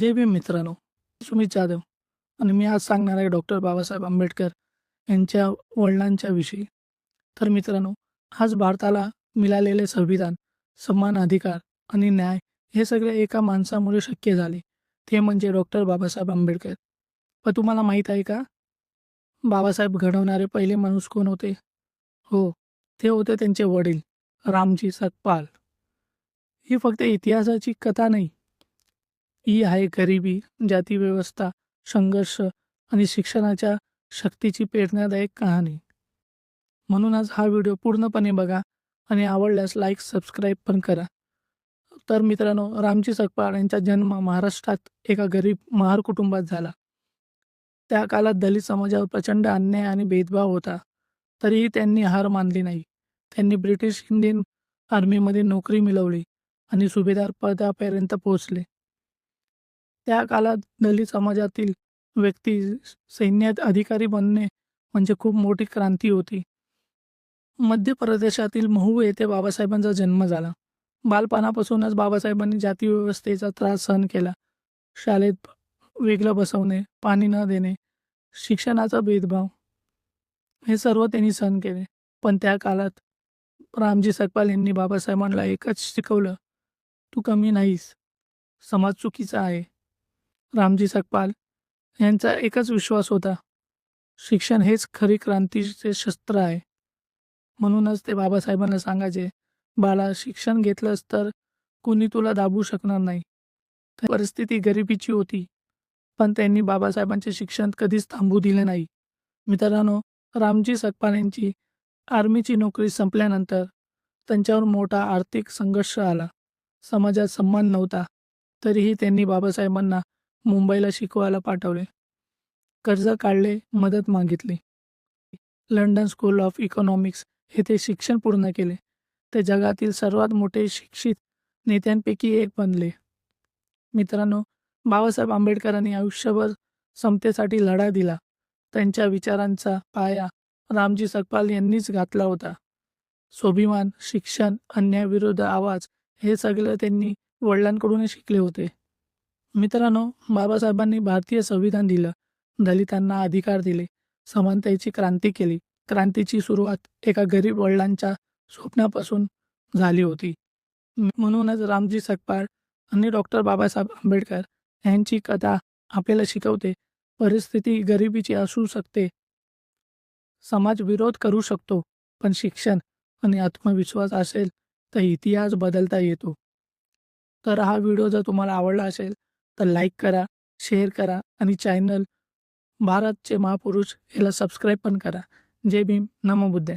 जय भीम मित्रांनो सुमित जाधव आणि मी आज सांगणार आहे डॉक्टर बाबासाहेब आंबेडकर यांच्या वडिलांच्या विषयी. तर मित्रांनो आज भारताला मिळालेले संविधान समान अधिकार आणि न्याय हे सगळे एका माणसामुळे शक्य झाले. ते म्हणजे डॉक्टर बाबासाहेब आंबेडकर. पण तुम्हाला माहीत आहे का? बाबासाहेब घडवणारे पहिले माणूस कोण होते? हो ते होते त्यांचे वडील रामजी सतपाल. ही फक्त इतिहासाची कथा नाही ही आहे गरिबी जातीव्यवस्था संघर्ष आणि शिक्षणाच्या शक्तीची प्रेरणादायक कहाणी. म्हणून आज हा व्हिडिओ पूर्णपणे बघा आणि आवडल्यास लाईक सबस्क्राईब पण करा. तर मित्रांनो रामजी सकपाळ यांचा जन्म महाराष्ट्रात एका गरीब महार कुटुंबात झाला. त्या काळात दलित समाजावर प्रचंड अन्याय आणि भेदभाव होता. तरीही त्यांनी हार मानली नाही. त्यांनी ब्रिटिश इंडियन आर्मीमध्ये नोकरी मिळवली आणि सुभेदार पदापर्यंत पोहोचले. त्या काळात दलित समाजातील व्यक्ती सैन्यात अधिकारी बनणे म्हणजे खूप मोठी क्रांती होती. मध्य प्रदेशातील महू येथे बाबासाहेबांचा जन्म झाला. बालपणापासूनच बाबासाहेबांनी जाती व्यवस्थेचा त्रास सहन केला. शाळेत वेगळं बसवणे पाणी न देणे शिक्षणाचा भेदभाव हे सर्व त्यांनी सहन केले. पण त्या काळात रामजी सकपाल यांनी बाबासाहेबांना एकच शिकवलं तू कमी नाहीस समाज चुकीचा आहे. रामजी सकपाल यांचा एकच विश्वास होता. शिक्षण हेच खरी क्रांतीचे शस्त्र आहे. म्हणूनच ते बाबासाहेबांना सांगायचे बाळा शिक्षण घेतलंस तर कुणी तुला दाबू शकणार नाही. परिस्थिती गरिबीची होती पण त्यांनी बाबासाहेबांचे शिक्षण कधीच थांबू दिले नाही. मित्रांनो रामजी सकपाल यांची आर्मीची नोकरी संपल्यानंतर त्यांच्यावर मोठा आर्थिक संघर्ष आला. समाजात सन्मान नव्हता तरीही त्यांनी बाबासाहेबांना मुंबईला शिकवायला पाठवले. कर्ज काढले मदत मागितली. लंडन स्कूल ऑफ इकॉनॉमिक्स येथे शिक्षण पूर्ण केले. ते जगातील सर्वात मोठे शिक्षित नेत्यांपैकी एक बनले. मित्रांनो बाबासाहेब आंबेडकरांनी आयुष्यभर समतेसाठी लढा दिला. त्यांच्या विचारांचा पाया रामजी सकपाल यांनीच घातला होता. स्वाभिमान शिक्षण अन्यायाविरुद्ध आवाज हे सगळं त्यांनी वडिलांकडूनच शिकले होते. मित्रांनो बाबासाहेबांनी भारतीय संविधान दिलं. दलितांना अधिकार दिले. समानतेची क्रांती केली. क्रांतीची सुरुवात एका गरीब वडिलांच्या स्वप्नापासून झाली होती. म्हणूनच रामजी सकपाळ आणि डॉक्टर बाबासाहेब आंबेडकर यांची कथा आपल्याला शिकवते. परिस्थिती गरिबीची असू शकते. समाज विरोध करू शकतो. पण शिक्षण आणि आत्मविश्वास असेल तर इतिहास बदलता येतो. तर हा व्हिडिओ जर तुम्हाला आवडला असेल तर लाईक करा शेअर करा आणि चॅनल भारतचे महापुरुष याला सबस्क्राईब पण करा. जय भीम. नमो बुद्धे.